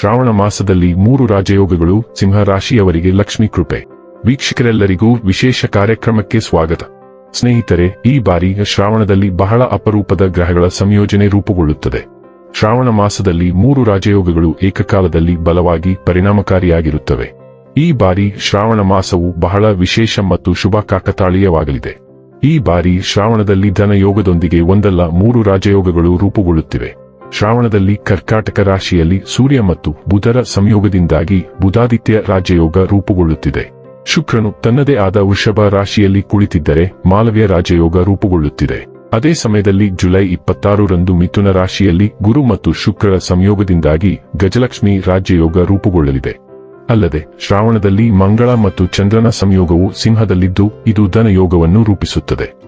ಶ್ರಾವಣ ಮಾಸದಲ್ಲಿ ಮೂರು ರಾಜಯೋಗಗಳು ಸಿಂಹ ರಾಶಿಯವರಿಗೆ ಲಕ್ಷ್ಮಿ ಕೃಪೆ. ವೀಕ್ಷಕರೆಲ್ಲರಿಗೂ ವಿಶೇಷ ಕಾರ್ಯಕ್ರಮಕ್ಕೆ ಸ್ವಾಗತ. ಸ್ನೇಹಿತರೆ, ಈ ಬಾರಿ ಶ್ರಾವಣದಲ್ಲಿ ಬಹಳ ಅಪರೂಪದ ಗ್ರಹಗಳ ಸಂಯೋಜನೆ ರೂಪುಗೊಳ್ಳುತ್ತದೆ. ಶ್ರಾವಣ ಮಾಸದಲ್ಲಿ ಮೂರು ರಾಜಯೋಗಗಳು ಏಕಕಾಲದಲ್ಲಿ ಬಲವಾಗಿ ಪರಿಣಾಮಕಾರಿಯಾಗಿರುತ್ತವೆ. ಈ ಬಾರಿ ಶ್ರಾವಣ ಮಾಸವು ಬಹಳ ವಿಶೇಷ ಮತ್ತು ಶುಭ ಕಾಕತಾಳೀಯವಾಗಲಿದೆ. ಈ ಬಾರಿ ಶ್ರಾವಣದಲ್ಲಿ ಧನಯೋಗದೊಂದಿಗೆ ಒಂದಲ್ಲ ಮೂರು ರಾಜಯೋಗಗಳು ರೂಪುಗೊಳ್ಳುತ್ತಿವೆ. ಶ್ರಾವಣದಲ್ಲಿ ಕರ್ಕಾಟಕ ರಾಶಿಯಲ್ಲಿ ಸೂರ್ಯ ಮತ್ತು ಬುಧರ ಸಂಯೋಗದಿಂದಾಗಿ ಬುಧಾದಿತ್ಯ ರಾಜಯೋಗ ರೂಪುಗೊಳ್ಳುತ್ತಿದೆ. ಶುಕ್ರನು ತನ್ನದೇ ಆದ ವೃಷಭ ರಾಶಿಯಲ್ಲಿ ಕುಳಿತಿದ್ದರೆ ಮಾಲವ್ಯ ರಾಜಯೋಗ ರೂಪುಗೊಳ್ಳುತ್ತಿದೆ. ಅದೇ ಸಮಯದಲ್ಲಿ ಜುಲೈ ಇಪ್ಪತ್ತಾರರಂದು ಮಿಥುನ ರಾಶಿಯಲ್ಲಿ ಗುರು ಮತ್ತು ಶುಕ್ರರ ಸಂಯೋಗದಿಂದಾಗಿ ಗಜಲಕ್ಷ್ಮಿ ರಾಜ್ಯಯೋಗ ರೂಪುಗೊಳ್ಳಲಿದೆ. ಅಲ್ಲದೆ ಶ್ರಾವಣದಲ್ಲಿ ಮಂಗಳ ಮತ್ತು ಚಂದ್ರನ ಸಂಯೋಗವು ಸಿಂಹದಲ್ಲಿದ್ದು ಇದು ಧನಯೋಗವನ್ನು ರೂಪಿಸುತ್ತದೆ.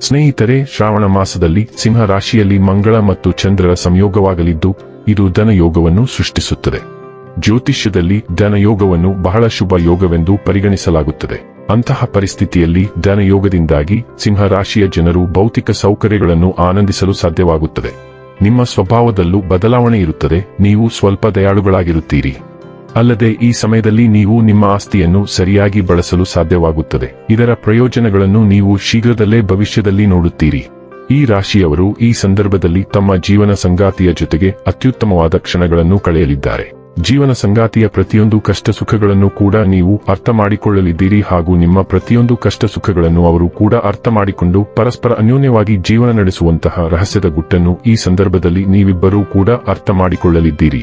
ಸ್ನೇಹಿತರೆ, ಶ್ರಾವಣ ಮಾಸದಲ್ಲಿ ಸಿಂಹ ರಾಶಿಯಲ್ಲಿ ಮಂಗಳ ಮತ್ತು ಚಂದ್ರರ ಸಂಯೋಗವಾಗಲಿದ್ದು, ಇದು ಧನಯೋಗವನ್ನು ಸೃಷ್ಟಿಸುತ್ತದೆ. ಜ್ಯೋತಿಷ್ಯದಲ್ಲಿ ಧನಯೋಗವನ್ನು ಬಹಳ ಶುಭ ಯೋಗವೆಂದು ಪರಿಗಣಿಸಲಾಗುತ್ತದೆ. ಅಂತಹ ಪರಿಸ್ಥಿತಿಯಲ್ಲಿ ಧನಯೋಗದಿಂದಾಗಿ ಸಿಂಹ ರಾಶಿಯ ಜನರು ಭೌತಿಕ ಸೌಕರ್ಯಗಳನ್ನು ಆನಂದಿಸಲು ಸಾಧ್ಯವಾಗುತ್ತದೆ. ನಿಮ್ಮ ಸ್ವಭಾವದಲ್ಲೂ ಬದಲಾವಣೆ ಇರುತ್ತದೆ. ನೀವು ಸ್ವಲ್ಪ ದಯಾಳುಗಳಾಗಿರುತ್ತೀರಿ. ಅಲ್ಲದೆ ಈ ಸಮಯದಲ್ಲಿ ನೀವು ನಿಮ್ಮ ಆಸ್ತಿಯನ್ನು ಸರಿಯಾಗಿ ಬಳಸಲು ಸಾಧ್ಯವಾಗುತ್ತದೆ. ಇದರ ಪ್ರಯೋಜನಗಳನ್ನು ನೀವು ಶೀಘ್ರದಲ್ಲೇ ಭವಿಷ್ಯದಲ್ಲಿ ನೋಡುತ್ತೀರಿ. ಈ ರಾಶಿಯವರು ಈ ಸಂದರ್ಭದಲ್ಲಿ ತಮ್ಮ ಜೀವನ ಸಂಗಾತಿಯ ಜೊತೆಗೆ ಅತ್ಯುತ್ತಮವಾದ ಕ್ಷಣಗಳನ್ನು ಕಳೆಯಲಿದ್ದಾರೆ. ಜೀವನ ಸಂಗಾತಿಯ ಪ್ರತಿಯೊಂದು ಕಷ್ಟ ಸುಖಗಳನ್ನು ಕೂಡ ನೀವು ಅರ್ಥ ಮಾಡಿಕೊಳ್ಳಲಿದ್ದೀರಿ ಹಾಗೂ ನಿಮ್ಮ ಪ್ರತಿಯೊಂದು ಕಷ್ಟ ಸುಖಗಳನ್ನು ಅವರು ಕೂಡ ಅರ್ಥ ಮಾಡಿಕೊಂಡು ಪರಸ್ಪರ ಅನ್ಯೋನ್ಯವಾಗಿ ಜೀವನ ನಡೆಸುವಂತಹ ರಹಸ್ಯದ ಗುಟ್ಟನ್ನು ಈ ಸಂದರ್ಭದಲ್ಲಿ ನೀವಿಬ್ಬರೂ ಕೂಡ ಅರ್ಥ ಮಾಡಿಕೊಳ್ಳಲಿದ್ದೀರಿ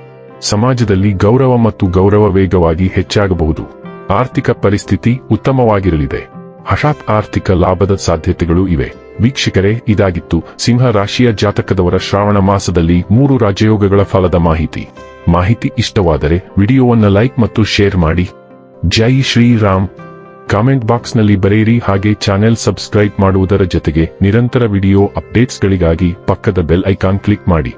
ಸಮಾಜದಲ್ಲಿ ಗೌರವ ಮತ್ತು ಗೌರವ ವೇಗವಾಗಿ ಹೆಚ್ಚಾಗಬಹುದು. ಆರ್ಥಿಕ ಪರಿಸ್ಥಿತಿ ಉತ್ತಮವಾಗಿರಲಿದೆ. ಹಠಾತ್ ಆರ್ಥಿಕ ಲಾಭದ ಸಾಧ್ಯತೆಗಳು ಇವೆ. ವೀಕ್ಷಕರೇ, ಇದಾಗಿತ್ತು ಸಿಂಹ ರಾಶಿಯ ಜಾತಕದವರ ಶ್ರಾವಣ ಮಾಸದಲ್ಲಿ ಮೂರು ರಾಜಯೋಗಗಳ ಫಲದ ಮಾಹಿತಿ. ಮಾಹಿತಿ ಇಷ್ಟವಾದರೆ ವಿಡಿಯೋವನ್ನು ಲೈಕ್ ಮತ್ತು ಶೇರ್ ಮಾಡಿ. ಜೈ ಶ್ರೀರಾಮ್. ಕಾಮೆಂಟ್ ಬಾಕ್ಸ್ನಲ್ಲಿ ಬರೆಯಿರಿ ಹಾಗೆ ಚಾನೆಲ್ ಸಬ್ಸ್ಕ್ರೈಬ್ ಮಾಡುವುದರ ಜೊತೆಗೆ ನಿರಂತರ ವಿಡಿಯೋ ಅಪ್ಡೇಟ್ಸ್ಗಳಿಗಾಗಿ ಪಕ್ಕದ ಬೆಲ್ ಐಕಾನ್ ಕ್ಲಿಕ್ ಮಾಡಿ.